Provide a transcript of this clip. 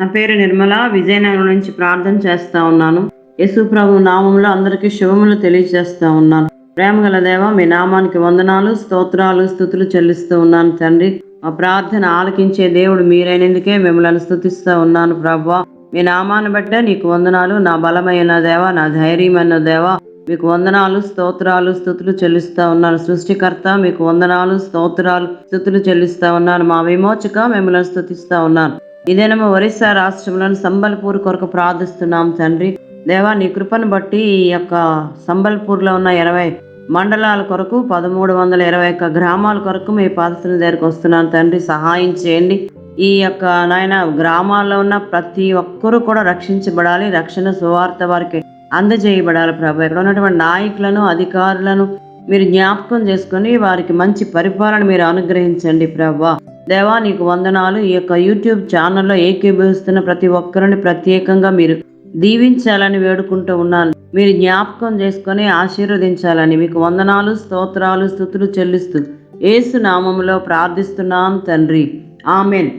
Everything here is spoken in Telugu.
నా పేరు నిర్మల. విజయనగరం నుంచి ప్రార్థన చేస్తా ఉన్నాను. యేసు ప్రభు నామంలో అందరికీ శుభములు తెలియజేస్తా ఉన్నాను. ప్రేమగల దేవ మీ నామానికి వందనాలు స్తోత్రాలు స్థుతులు చెల్లిస్తూ ఉన్నాను తండ్రి. మా ప్రార్థన ఆలకించే దేవుడు మీరైనందుకే మిమ్మల్ని స్థుతిస్తూ ఉన్నాను ప్రభా. మీ నామాన్ని బట్టే నీకు వందనాలు. నా బలమైన దేవ నా ధైర్యమైన దేవ మీకు వందనాలు స్తోత్రాలు స్థుతులు చెల్లిస్తా ఉన్నాను. సృష్టికర్త మీకు వందనాలు స్తోత్రాలు స్థుతులు చెల్లిస్తా ఉన్నాను. మా విమోచక మిమ్మల్ని స్థుతిస్తూ ఉన్నాను. ఇదేనమో ఒరిస్సా రాష్ట్రంలోని సంబల్పూర్ కొరకు ప్రార్థిస్తున్నాం తండ్రి. దేవా నీ కృపను బట్టి ఈ యొక్క సంబల్పూర్లో ఉన్న ఇరవై మండలాల కొరకు పదమూడు వందల ఇరవై ఒక్క గ్రామాల కొరకు మీ పాదస్తుల దగ్గరకు వస్తున్నాను తండ్రి. సహాయం చేయండి. ఈ యొక్క నాయన గ్రామాల్లో ఉన్న ప్రతి ఒక్కరూ కూడా రక్షించబడాలి. రక్షణ సువార్త వారికి అందజేయబడాలి ప్రభు. ఇక్కడ ఉన్నటువంటి నాయకులను అధికారులను మీరు జ్ఞాపకం చేసుకొని వారికి మంచి పరిపాలన మీరు అనుగ్రహించండి ప్రభా. దేవా నీకు వందనాలు. ఈ యొక్క యూట్యూబ్ ఛానల్లో ఏకీభవిస్తున్న ప్రతి ఒక్కరిని ప్రత్యేకంగా మీరు దీవించాలని వేడుకుంటూ ఉన్నాను. మీరు జ్ఞాపకం చేసుకొని ఆశీర్వదించాలని మీకు వందనాలు స్తోత్రాలు స్థుతులు చెల్లిస్తూ ఏసు నామములో ప్రార్థిస్తున్నాను తండ్రి. ఆమెన్.